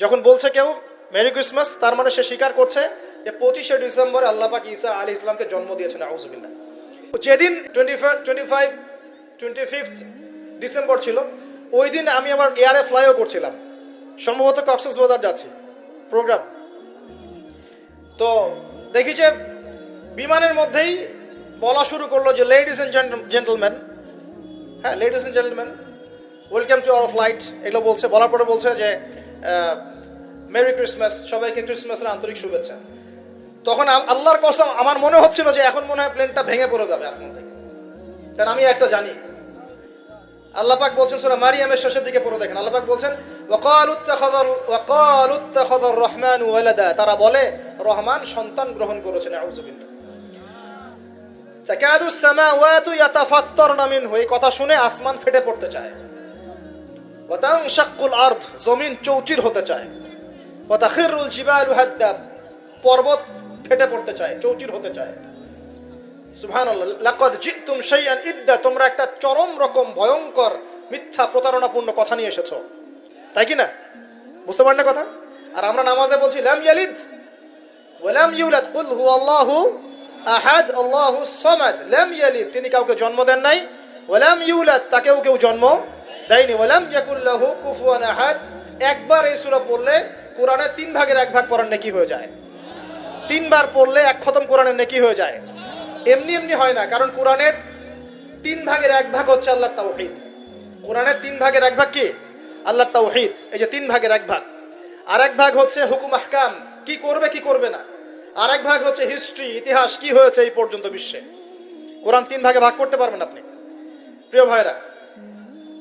যখন বলছে কেউ মেরি ক্রিসমাস তার মানে সে স্বীকার করছে যে পঁচিশে ডিসেম্বরে আল্লাহ পাক ঈসা আলী ইসলামকে জন্ম দিয়েছেন আউজবিল্লা যেদিন twenty twenty five twenty fifth December ছিল, ওই দিন আমি আমার এয়ারে ফ্লাইও করছিলাম। সম্ভবত কক্সেস বাজার যাচ্ছি। প্রোগ্রাম। তো দেখি যে বিমানের মধ্যেই বলা শুরু করল যে লেডিস এন্ড জেন্টলম্যান হ্যাঁ ladies and gentleman welcome to our flight এগুলো বলছে। বলার পরে বলছে যে মেরি ক্রিসমাস সবাইকে ক্রিসমাসের আন্তরিক শুভেচ্ছা। তখন আল্লাহর কসম, আমার মনে হচ্ছিল যে এখন মনে হয় প্লেনটা ভেঙে পড়ে যাবে আসমান থেকে। কারণ আমি একটা জানি। আল্লাহ পাক বলছেন সূরা মারিয়ামের শেষের দিকে পড়ে দেখেন। আল্লাহ পাক বলছেন রহমানু তারা বলে, রহমান সন্তান গ্রহণ করেছেন কথা শুনে আসমান ফেটে পড়তে চায়। ওয়া তানশাক্কুল আরদ জমিন চৌচির হতে চায়। ওয়া তাখিরুল জিবালু হাদ্দাব পর্বত ফেটে পড়তে চায়, চৌচির হতে চায়। সুবহানাল্লাহ, লাকাদ জিতুম শাইআন ইদ্দা, তোমরা একটা চরম রকম ভয়ঙ্কর মিথ্যা প্রতারণাপূর্ণ কথা নিয়ে এসেছ। তাই কি না? বুঝতে পারেন না কথা? আর আমরা নামাজে বলছি, লাম ইয়ালিদ ওয়ালাম ইউলাদ, কুল হুয়াল্লাহু আহাদ, আল্লাহু সামাদ। লাম ইয়ালিদ, তিনি কাউকে জন্ম দেন নাই। ওয়ালাম ইউলাদ, তাকেও কেউ জন্ম দেয়নি। ওয়ালাম ইয়াকুল লাহু কুফুয়ান আহাদ। একবার এই সূরা পড়লে কোরআনের তিন ভাগের এক ভাগ পড়ার নেকি হয়ে যায়। তিনবার পড়লে এক খতম কোরআনের নেকি হয়ে যায়। এমনি এমনি হয় না, কারণ কোরআনের তিন ভাগের এক ভাগ হচ্ছে আল্লাহর তাওহীদ। কোরআনের তিন ভাগের এক ভাগ কি? আল্লাহর তাওহীদ। এই যে তিন ভাগের এক ভাগ। আর এক ভাগ হচ্ছে হুকুম আহকাম। কি করবে কি করবে না? আর এক ভাগ হচ্ছে হিস্ট্রি, ইতিহাস, কি হয়েছে এই পর্যন্ত বিশ্বে? কোরআন তিন ভাগে ভাগ করতে পারবেন আপনি। প্রিয় ভাইরা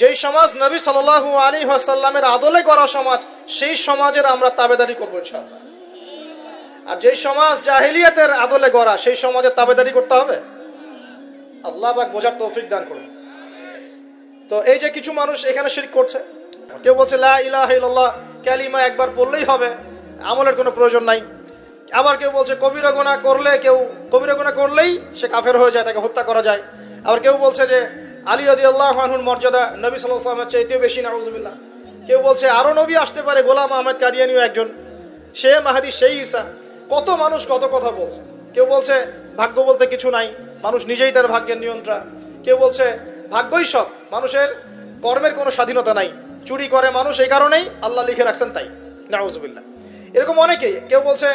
যেই সমাজ নবী সাল্লাল্লাহু আলী ওয়াসাল্লামের আদলে করা সমাজ, সেই সমাজের আমরা তাবেদারি করব ইনশাআল্লাহ। আর যেই সমাজ জাহিলিয়াতের আদলে গড়া, সেই সমাজের তাবেদারি করতে হবে? আল্লাহ পাক বোঝার তৌফিক দান করুন। তো এই যে কিছু মানুষ এখানে শিরক করছে, কেউ বলছে, লা ইলাহা কালিমা একবার বললেই হবে, আমলের কোনো প্রয়োজন নাই। আবার কেউ বলছে কবিরা গোনা করলে কেউ কবিরা গোনা করলেই সে কাফের হয়ে যায়, তাকে হত্যা করা যায়। আবার কেউ বলছে যে আলী রদি আল্লাহ আনহুর মর্যাদা নবী সাল্লাহ সাল্লামের চাইতেও বেশি, নাউজুবিল্লাহ। কেউ বলছে আরও নবী আসতে পারে গোলাম আহমেদ কাদিয়ানিও একজন। সে মাহাদি, সেই ঈসা। কত মানুষ কত কথা বলছে। কেউ বলছে, ভাগ্য বলতে কিছু নাই, মানুষ নিজেই তার ভাগ্যের নিয়ন্ত্রণ। কেউ বলছে, ভাগ্যই সব, মানুষের কর্মের কোনো স্বাধীনতা নাই। চুরি করে মানুষ এই কারণেই আল্লাহ লিখে রাখছেন তাই, নাউজুবিল্লাহ। এরকম অনেকেই কেউ বলছে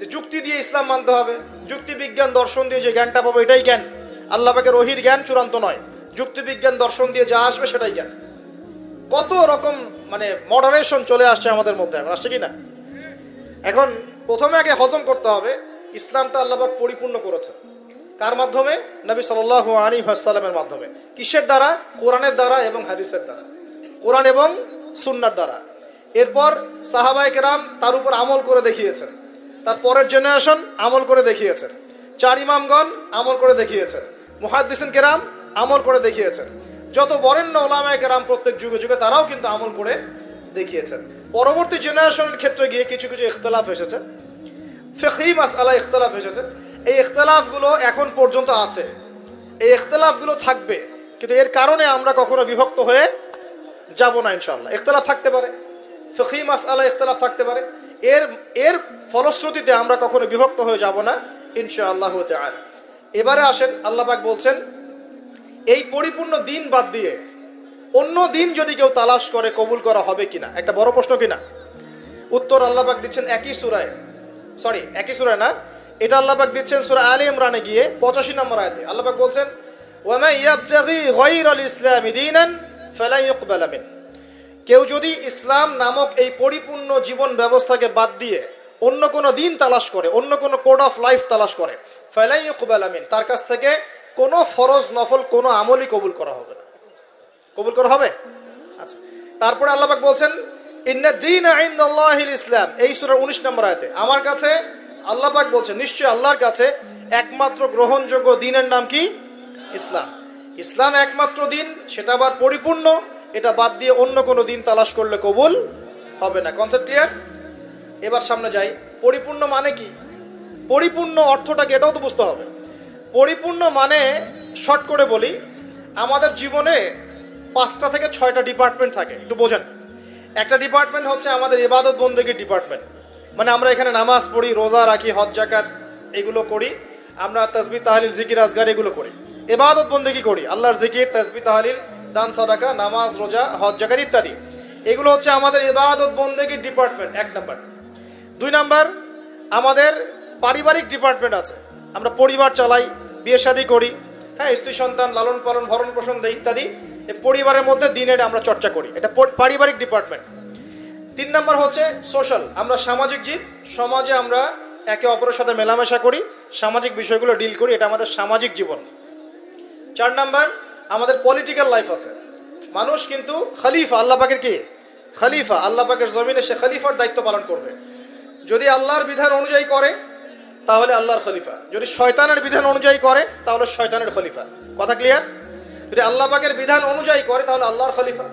যে যুক্তি দিয়ে ইসলাম মানতে হবে যুক্তি বিজ্ঞান দর্শন দিয়ে যে জ্ঞানটা পাবো এটাই জ্ঞান। আল্লাহ পাকের রহির জ্ঞান চূড়ান্ত নয়। যুক্তি বিজ্ঞান দর্শন দিয়ে যা আসবে সেটাই জ্ঞান কত রকম মানে মডারেশন চলে আসছে আমাদের মধ্যে এখন, আসছে কি না? এখন প্রথমে আগে হজম করতে হবে, ইসলামটা আল্লাহবাক পরিপূর্ণ করেছে। কার মাধ্যমে? নবী সাল আলী সাল্লামের মাধ্যমে। কিসের দ্বারা? কোরআনের দ্বারা এবং হাদিসের দ্বারা। কোরআন এবং সুন্নার দ্বারা। এরপর সাহাবাই কেরাম তার উপর আমল করে দেখিয়েছেন। তার পরের জেনারেশন আমল করে দেখিয়েছেন। চার ইমামগণ আমল করে দেখিয়েছেন। মুহাদ্দিসিন কেরাম আমল করে দেখিয়েছেন। যত বরেণ্য ওলামায় কেরাম প্রত্যেক যুগে যুগে তারাও কিন্তু আমল করে দেখিয়েছেন। পরবর্তী জেনারেশনের ক্ষেত্রে গিয়ে কিছু কিছু ইখতলাফ এসেছে। ফেখি ফেকি মাসালা ইখতলাফ এসেছে। এই ইখতলাফগুলো এখন পর্যন্ত আছে। এই ইখতলাফগুলো থাকবে, কিন্তু এর কারণে আমরা কখনো বিভক্ত হয়ে যাব না ইনশাল্লাহ ইখতলাফ থাকতে পারে। ফেখি ফেকি মাসালা ইখতলাফ থাকতে পারে। এর এর ফলশ্রুতিতে আমরা কখনো বিভক্ত হয়ে যাব না ইনশাআল্লাহ হতে আর এবারে আসেন, আল্লাহ পাক বলছেন এই পরিপূর্ণ দিন বাদ দিয়ে অন্য দিন যদি কেউ তালাশ করে, কবুল করা হবে কিনা? একটা বড় প্রশ্ন কিনা? উত্তর আল্লাহবাক দিচ্ছেন একই সুরায়। সরি একই সুরায় না। এটা আল্লাহবাক দিচ্ছেন সুরা আলী ইমরানে গিয়ে পঁচাশি নম্বর আয়তে। আল্লাহবাক বলছেন কেউ যদি ইসলাম নামক এই পরিপূর্ণ জীবন ব্যবস্থাকে বাদ দিয়ে অন্য কোনো দিন তালাশ করে, অন্য কোনো কোড অফ লাইফ তালাশ করে, ফালাই তার কাছ থেকে কোনো ফরজ নফল কোনো আমলই কবুল করা হবে না। কবুল করা হবে? আচ্ছা। তারপরে আল্লাহবাক বলছেন, ইন্না দিন ইনদাল্লাহিল ইসলাম। এই 19 নম্বর আয়াতে। আমার কাছে আল্লাহ বলছেন আল্লাহর কাছে একমাত্র গ্রহণযোগ্য দিনের নাম কি? ইসলাম। ইসলাম একমাত্র দিন, সেটা আবার পরিপূর্ণ। এটা বাদ দিয়ে অন্য কোনো দিন তালাশ করলে কবুল হবে না। Concept clear? এবার সামনে যাই। পরিপূর্ণ মানে কি? পরিপূর্ণ অর্থটাকে এটাও তো বুঝতে হবে। পরিপূর্ণ মানে শর্ট করে বলি, আমাদের জীবনে পাঁচটা থেকে ছয়টা ডিপার্টমেন্ট থাকে। একটু বোঝেন। একটা ডিপার্টমেন্ট হচ্ছে আমাদের ইবাদত বন্দেগীর ডিপার্টমেন্ট মানে আমরা এখানে নামাজ পড়ি, রোজা রাখি, হজ জাকাত এগুলো করি। আমরা তসবি, তাহলিল, জিকির আজগার এগুলো করি। এবাদত বন্দেগী করি। আল্লাহর জিকির, তসবি, তাহলিল, দান, সদাকা, নামাজ, রোজা, হজ জাকাত ইত্যাদি। এগুলো হচ্ছে আমাদের এবাদত বন্দেগীর ডিপার্টমেন্ট এক নাম্বার দুই নাম্বার আমাদের পারিবারিক ডিপার্টমেন্ট আছে। আমরা পরিবার চালাই, বিয়ে শাদী করি হ্যাঁ স্ত্রী সন্তান লালন পালন, ভরণ পোষণ দেয় ইত্যাদি পরিবারের মধ্যে দিনের আমরা চর্চা করি। এটা পারিবারিক ডিপার্টমেন্ট তিন নম্বর হচ্ছে সোশ্যাল আমরা সামাজিক জীব, সমাজে আমরা একে অপরের সাথে মেলামেশা করি, সামাজিক বিষয়গুলো ডিল করি, এটা আমাদের সামাজিক জীবন। চার নাম্বার, আমাদের পলিটিক্যাল লাইফ আছে। মানুষ কিন্তু খলিফা, আল্লাহ পাকের কি? খলিফা, আল্লাহ পাকের জমিনে সে খলিফার দায়িত্ব পালন করবে। যদি আল্লাহর বিধান অনুযায়ী করে তাহলে আল্লাহর খলিফা। যদি শয়তানের বিধান অনুযায়ী করে, তাহলে শয়তানের খলিফা। কথা ক্লিয়ার যদি আল্লাহ পাকের বিধান অনুযায়ী করে, তাহলে আল্লাহর খলিফা।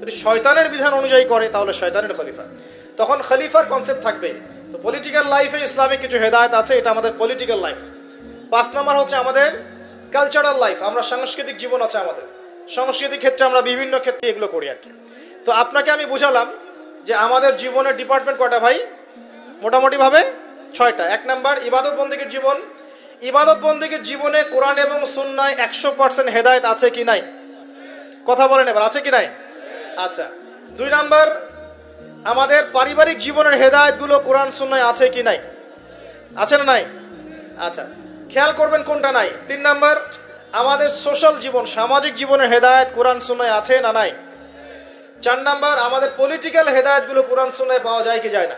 যদি শয়তানের বিধান অনুযায়ী করে, তাহলে শয়তানের খলিফা। তখন খলিফার কনসেপ্ট থাকবে। তো পলিটিক্যাল লাইফে ইসলামিক কিছু হেদায়ত আছে, এটা আমাদের পলিটিক্যাল লাইফ পাঁচ নাম্বার হচ্ছে আমাদের কালচারাল লাইফ আমরা সাংস্কৃতিক জীবন আছে আমাদের। সাংস্কৃতিক ক্ষেত্রে আমরা বিভিন্ন ক্ষেত্রে এগুলো করি আর কি। তো আপনাকে আমি বুঝালাম যে আমাদের জীবনের ডিপার্টমেন্ট কটা ভাই? মোটামুটি ভাবে ছয়টা। এক নাম্বার, ইবাদত বন্দীগীর জীবন। ইবাদত বন্দীগীর জীবনে কোরআন এবং সুন্নায় একশো পার্সেন্ট হেদায়ত আছে কি নাই? কথা বলেন এবার, আছে কি নাই? আচ্ছা। দুই নাম্বার, আমাদের পারিবারিক জীবনের হেদায়তগুলো কোরআন, সুন্নায় আছে কি নাই? আছে না নাই? আচ্ছা। খেয়াল করবেন কোনটা নাই। তিন নাম্বার, আমাদের সোশ্যাল জীবন, সামাজিক জীবনের হেদায়ত কোরআন, সুন্নায় আছে না নাই? চার নাম্বার, আমাদের পলিটিক্যাল হেদায়তগুলো কোরআন, সুন্নায় পাওয়া যায় কি যায় না?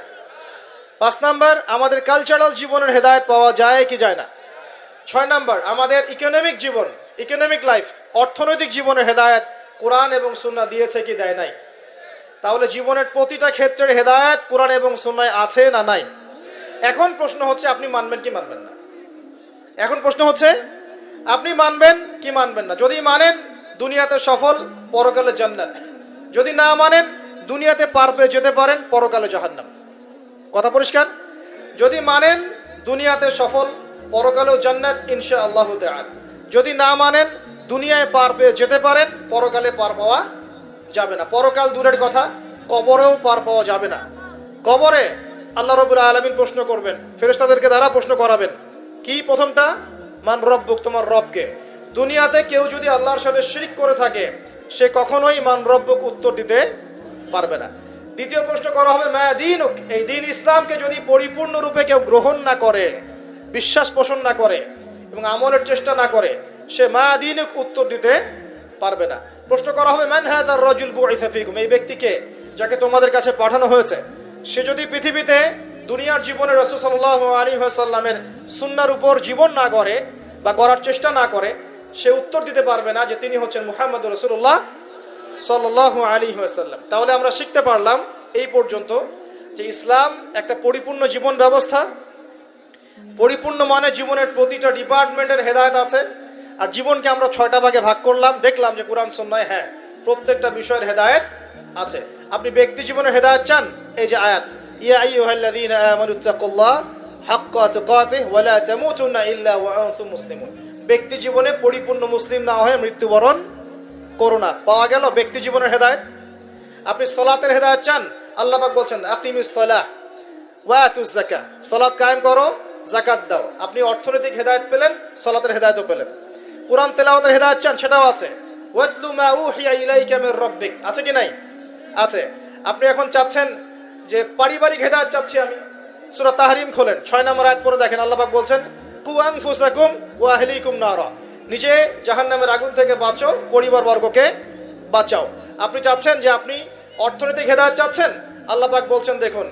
পাঁচ নাম্বার, আমাদের কালচারাল জীবনের হেদায়ত পাওয়া যায় কি যায় না? ছয় নাম্বার, আমাদের ইকোনমিক জীবন ইকোনমিক লাইফ অর্থনৈতিক জীবনের হেদায়ত কোরআন এবং সুন্না দিয়েছে কি দেয় নাই? তাহলে জীবনের প্রতিটা ক্ষেত্রের হেদায়ত কোরআন এবং সুন্নায় আছে না নাই? এখন প্রশ্ন হচ্ছে, আপনি মানবেন কি মানবেন না? এখন প্রশ্ন হচ্ছে, আপনি মানবেন কি মানবেন না? যদি মানেন, দুনিয়াতে সফল, পরকালে জান্নাত। যদি না মানেন, দুনিয়াতে পার পেয়ে যেতে পারেন, পরকালে জাহান্নাম। কথা পরিষ্কার? যদি মানেন দুনিয়াতে সফল, পরকালেও জান্নাত ইনশা আল্লাহ যদি না মানেন, দুনিয়ায় পার পেয়ে যেতে পারেন, পরকালে পার পাওয়া যাবে না। পরকাল দূরের কথা, কবরেও পার পাওয়া যাবে না। কবরে আল্লাহ রবুল আলমিন প্রশ্ন করবেন, ফেরেশতাদেরকে দ্বারা প্রশ্ন করাবেন, কি প্রথমটা? মান রব্বুক, তোমার রবকে। দুনিয়াতে কেউ যদি আল্লাহর সাথে শিরিক করে থাকে, সে কখনোই মান রব্বুক উত্তর দিতে পারবে না। দ্বিতীয় প্রশ্ন করা হবে, মায়া দিন এই দিন ইসলামকে যদি পরিপূর্ণরূপে কেউ গ্রহণ না করে, বিশ্বাস পোষণ না করে এবং আমলের চেষ্টা না করে, সে মায়া দিন উত্তর দিতে পারবে না। প্রশ্ন করা হবে ম্যান হ্যাঁ তার রজুল বুফিকুম এই ব্যক্তিকে যাকে তোমাদের কাছে পাঠানো হয়েছে, সে যদি পৃথিবীতে দুনিয়ার জীবনে রসুল সাল্লাহ আলী সাল্লামের সুন্নার উপর জীবন না করে বা করার চেষ্টা না করে, সে উত্তর দিতে পারবে না যে তিনি হচ্ছেন মুহাম্মদ রসুল্লাহ সাল্লাহ আলী সাল্লাম তাহলে আমরা শিখতে পারলাম এই পর্যন্ত যে ইসলাম একটা পরিপূর্ণ জীবন ব্যবস্থা। পরিপূর্ণ মানে জীবনের প্রতিটা ডিপার্টমেন্টের হেদায়ত আছে। আর জীবনকে আমরা ছয়টা ভাগে ভাগ করলাম। দেখলাম যে কোরআন সন্ন্যায় হ্যাঁ প্রত্যেকটা বিষয়ের হেদায়ত আছে। আপনি ব্যক্তি জীবনের হেদায়ত চান? এই যে আয়াত, ইয়া আইয়ুহাল্লাযীনা আমানুত্তাকুল্লাহ হাক্কা তুকাতিহ ওয়া লা তামুতুন্না ইল্লা ব্যক্তি জীবনে পরিপূর্ণ মুসলিম না হয়ে মৃত্যুবরণ করোনা পাওয়া গেল ব্যক্তি জীবনের হেদায়ত। আপনি সলাতের হেদায়ত চান, আল্লাহ পাক বলছেন, আকিমিস সালাত কায়েম করো জাকাত দাও। আপনি অর্থনৈতিক হেদায়ত পেলেন, সলাতের হেদায়তও পেলেন। কোরআন তেলাওয়াতের হেদায়ত চান, সেটাও আছে। মা আছে কি নাই? আছে। আপনি এখন চাচ্ছেন যে পারিবারিক হেদায়ত চাচ্ছি আমি। সূরা তাহরিম খোলেন, ছয় নম্বর আয়াত পরে দেখেন, আল্লাহ পাক বলছেন কু আনফুসাকুম ওয়া আহলিকুম নারা। নিজে জাহান্নামের আগুন থেকে বাঁচো পরিবার বর্গকে বাঁচাও। আপনি চাচ্ছেন যে আপনি অর্থনৈতিক হেদায়ত চাচ্ছেন? আল্লাহ পাক বলছেন, দেখুন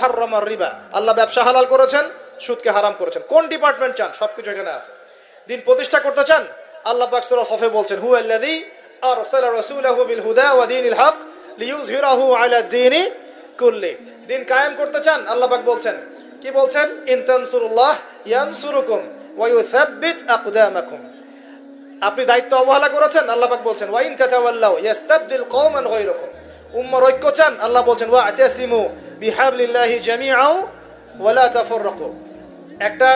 হাররামার রিবা। আল্লাহ ব্যবসা হালাল করেছেন, সুদকে হারাম করেছেন। কোন ডিপার্টমেন্ট চান? সবকিছু এখানে আছে। দিন প্রতিষ্ঠা করতে চান? আল্লাহ পাক সূরা সফে বলছেন হু আল্লাযী আরসালা রাসূলাহু বিল হুদা ওয়া দীনিল হক লিইউযহিরাহু আলা দীনি কুল্লি। দিন কায়েম করতে চান? আল্লাহ পাক বলছেন, কি বলছেন? ইন তানসুরুল্লাহ ইয়ানসুরুকুম। আপনি দায়িত্ব অবহেলা করেছেন, আল্লাহ বলছেন ওয়াইন উম্মার ঐক্য চান, আল্লাহ বলছেন, ওয়া আতাসিমু বিহাবলিল্লাহি জামিআও ওয়া লা তাফাররাকু। একটা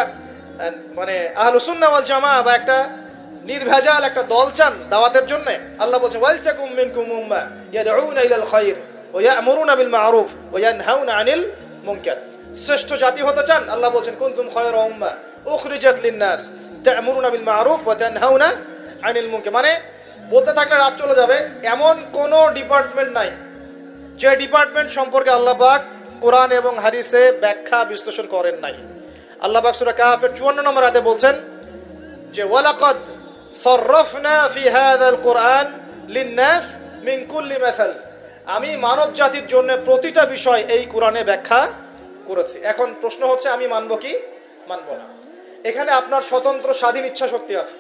মানে আহলুস সুন্নাহ ওয়াল জামাআহ বা একটা নির্ভেজাল একটা দল চান দাওয়াতের জন্য, আল্লাহ বলছেন, ওয়াল তাকুম মিনকুম উম্মা ইয়াদউনা ইলাল খায়র ওয়া ইয়া'মুরুনা বিল মা'রুফ ওয়া ইয়ানহাউনা আনিল মুনকার। শ্রেষ্ঠ জাতি হতে চান, আল্লাহ বলছেন, কুনতুম খায়রা উম্মা? উখরিজাত লিন-নাস, তা'মুরুনা বিল মা'রুফ ওয়া তানহাউনা আনিল মুনকার। মানে বলতে থাকলে রাত চলে যাবে, এমন কোন ডিপার্টমেন্ট নাই যে ডিপার্টমেন্ট সম্পর্কে আল্লাহ পাক কোরআন এবং হাদিসে ব্যাখ্যা বিশ্লেষণ করেন নাই। আল্লাহ পাক সূরা কাহফের 54 নম্বর আয়াতে বলছেন যে, ওয়ালাকাদ সররফনা ফি হাযাল কোরআন লিন-নাস মিন কুল্লি মাসাল। আমি মানব জাতির জন্য প্রতিটা বিষয় এই কোরআনে ব্যাখ্যা করেছি। এখন প্রশ্ন হচ্ছে, আমি মানব কি? মানব না। এখানে আপনার স্বতন্ত্র স্বাধীন ইচ্ছা শক্তি আছে।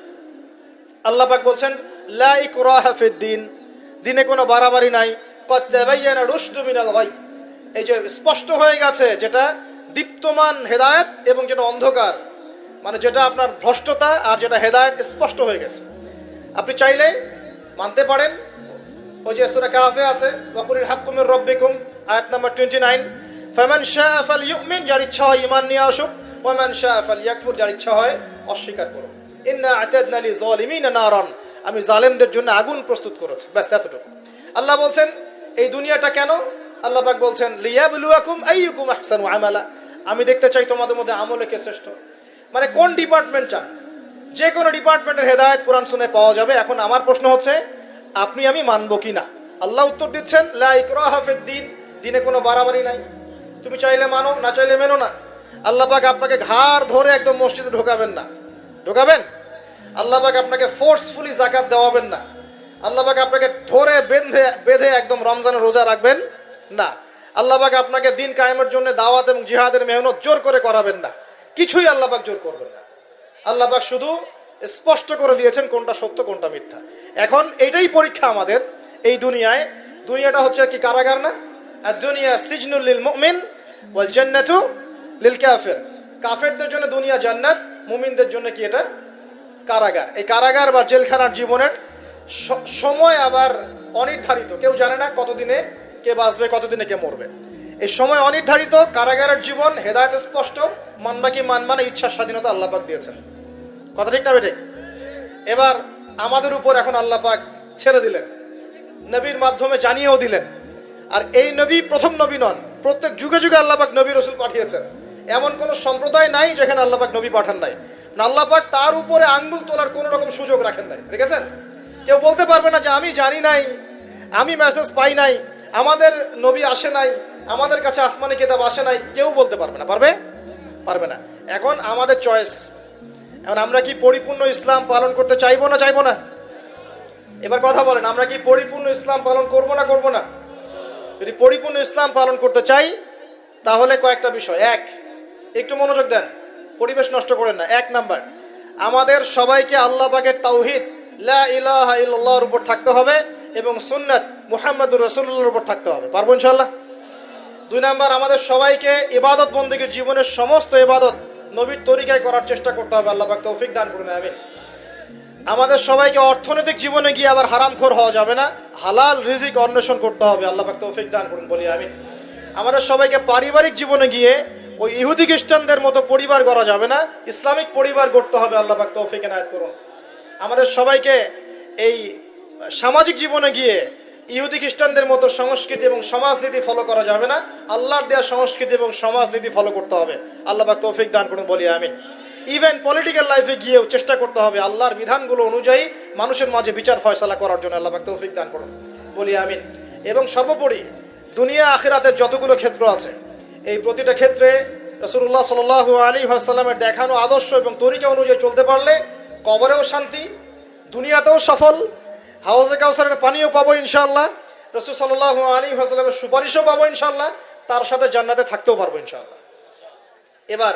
আল্লাহ পাক বলছেন দিন। দিনে কোনো বাড়াবাড়ি নাই। গাই এই যে স্পষ্ট হয়ে গেছে যেটা দীপ্তমান হেদায়েত এবং যেটা অন্ধকার মানে যেটা আপনার ভ্রষ্টতা আর যেটা হেদায়েত স্পষ্ট হয়ে গেছে। আপনি চাইলে মানতে পারেন, ওই যে সূরা আছে মির রাব্বিকুম, আয়াত নাম্বার 29 ফামান শাআ ফালইউমিন যার ইচ্ছা হয় ইমান নিয়ে আসুক। ওয়া মান শাআ ফালইয়াকফুর, যার ইচ্ছা হয় অস্বীকার করুক ইন্না আতাদনা লিযালিমিনা নারান। আমি জালেমদের জন্য আগুন প্রস্তুত করেছি। ব্যাস, এতটুকু। আল্লাহ বলছেন, এই দুনিয়াটা কেন? আল্লাহ পাক বলছেন, লিয়াবলুয়াকুম আইয়ুকুম আহসানু আমালা। আমি দেখতে চাই তোমাদের মধ্যে আমলে কে শ্রেষ্ঠ। মানে কোন ডিপার্টমেন্ট চান? যে কোনো ডিপার্টমেন্টের হেদায়েত কোরআন শুনে পাওয়া যাবে। এখন আমার প্রশ্ন হচ্ছে, আপনি আমি মানবো কি না? আল্লাহ উত্তর দিচ্ছেন, লা ইকরাহা ফিদ দিন। দিনে কোনো বাড়াবাড়ি নাই। তুমি চাইলে মানো, না চাইলে মেনো না। আল্লাহ পাক আপনাকে ঘাড় ধরে একদম মসজিদে ঢোকাবেন না। ঢোকাবেন? আল্লাহ পাক আপনাকে ফোর্সফুলি জাকাত দেওয়াবেন না। আল্লাহ পাক আপনাকে ধরে বেঁধে বেঁধে একদম রমজানের রোজা রাখবেন না। আল্লাহ পাক আপনাকে দিন কায়েমের জন্য দাওয়াত এবং জিহাদের মেহনত জোর করে করাবেন না। কিছুই আল্লাহ পাক জোর করবেন না। আল্লাহ পাক শুধু স্পষ্ট করে দিয়েছেন কোনটা সত্য, কোনটা মিথ্যা। এখন এটাই পরীক্ষা আমাদের এই দুনিয়ায়। দুনিয়াটা হচ্ছে কি কারাগার না? আর দুনিয়া সিজনুল মুমিন ওয়াল জান্নাতু লিল কাফির। কাফেরদের জন্য দুনিয়া জান্নাত, মুমিনদের জন্য কি এটা? কারাগার। এই কারাগার বা জেলখানার জীবনের সময় আবার অনির্ধারিত। কেউ জানে না কতদিনে কে বাঁচবে, কতদিনে কে মরবে। এই সময় অনির্ধারিত, কারাগারের জীবন হেদায়ত স্পষ্ট, মানবা কি মানবা ইচ্ছার স্বাধীনতা আল্লাহ পাক দিয়েছেন। কথা ঠিক না বেঠিক? এবার আমাদের উপর এখন আল্লাহ পাক ছেড়ে দিলেন। নবীর মাধ্যমে জানিয়েও দিলেন। আর এই নবী প্রথম নবী নন। প্রত্যেক যুগে যুগে আল্লাহ পাক নবী রসুল পাঠিয়েছেন। এমন কোন সম্প্রদায় নাই যেখানে আল্লাহ পাক নবী পাঠান নাই। আল্লাহ তার উপরে আঙ্গুল তোলার কোনো রকম সুযোগ রাখেন নাই। ঠিক আছে? কেউ বলতে পারবে না যে আমি জানি নাই, আমি মেসেজ পাই নাই, আমাদের নবী আসে নাই, আমাদের কাছে আসমানি কিতাব আসে নাই। কেউ বলতে পারবে না। পারবে? পারবে না। এখন আমাদের চয়েস এখন আমরা কি পরিপূর্ণ ইসলাম পালন করতে চাইব না চাইব না? এবার কথা বলেন, আমরা কি পরিপূর্ণ ইসলাম পালন করব না করব না? যদি পরিপূর্ণ ইসলাম পালন করতে চাই, তাহলে কয়েকটা বিষয়। এক একটু মনোযোগ দেন। পরিবেশ নষ্ট করেন না। এক নাম্বার, আমাদের সবাইকে আল্লাহ পাকের তাওহিদ, লা ইলাহা ইল্লাল্লাহর উপর থাকতে হবে এবং সুন্নাত মুহাম্মদুর রাসূলুল্লাহর উপর থাকতে হবে। পারব ইনশাআল্লাহ? দুই নাম্বার, আমাদের সবাইকে ইবাদত বন্দীগীর জীবনের সমস্ত ইবাদত নবীর তরিকায় করার চেষ্টা করতে হবে। আল্লাহ পাক তৌফিক দান করুন, আমিন। আমাদের সবাইকে অর্থনৈতিক জীবনে গিয়ে আবার হারামখোর হওয়া যাবে না। হালাল রিজিক অন্বেষণ করতে হবে। আল্লাহ পাক তৌফিক দান করুন, বলি আমি আমাদের সবাইকে পারিবারিক জীবনে গিয়ে ওই ইহুদি খ্রিস্টানদের মতো পরিবার গড়া যাবে না। ইসলামিক পরিবার গড়তে হবে, আল্লাহ পাক তৌফিক এনায়েত করুন। আমাদের সবাইকে এই সামাজিক জীবনে গিয়ে ইহুদি খ্রিস্টানদের মতো সংস্কৃতি এবং সমাজনীতি ফলো করা যাবে না। আল্লাহর দেওয়া সংস্কৃতি এবং সমাজনীতি ফলো করতে হবে। আল্লাহ পাক তৌফিক দান করুন, বলি আমিন। ইভেন পলিটিক্যাল লাইফে গিয়েও চেষ্টা করতে হবে আল্লাহর বিধানগুলো অনুযায়ী মানুষের মাঝে বিচার ফয়সালা করার জন্য আল্লাহ পাক তৌফিক দান করুন, বলি আমিন। এবং সর্বোপরি দুনিয়া আখিরাতের যতগুলো ক্ষেত্র আছে এই প্রতিটা ক্ষেত্রে রসুল্লাহ সাল আলী আসাল্লামের দেখানো আদর্শ এবং তরিকা অনুযায়ী চলতে পারলে কবরেও শান্তি, দুনিয়াতেও সফল হাউজে কাউসারের পানিও পাবো ইনশাল্লাহ রসুল সাল্লাহ আলী আসসালামের সুপারিশও পাবো ইনশাল্লাহ তার সাথে জান্নাতে থাকতেও পারব ইনশাল্লাহ এবার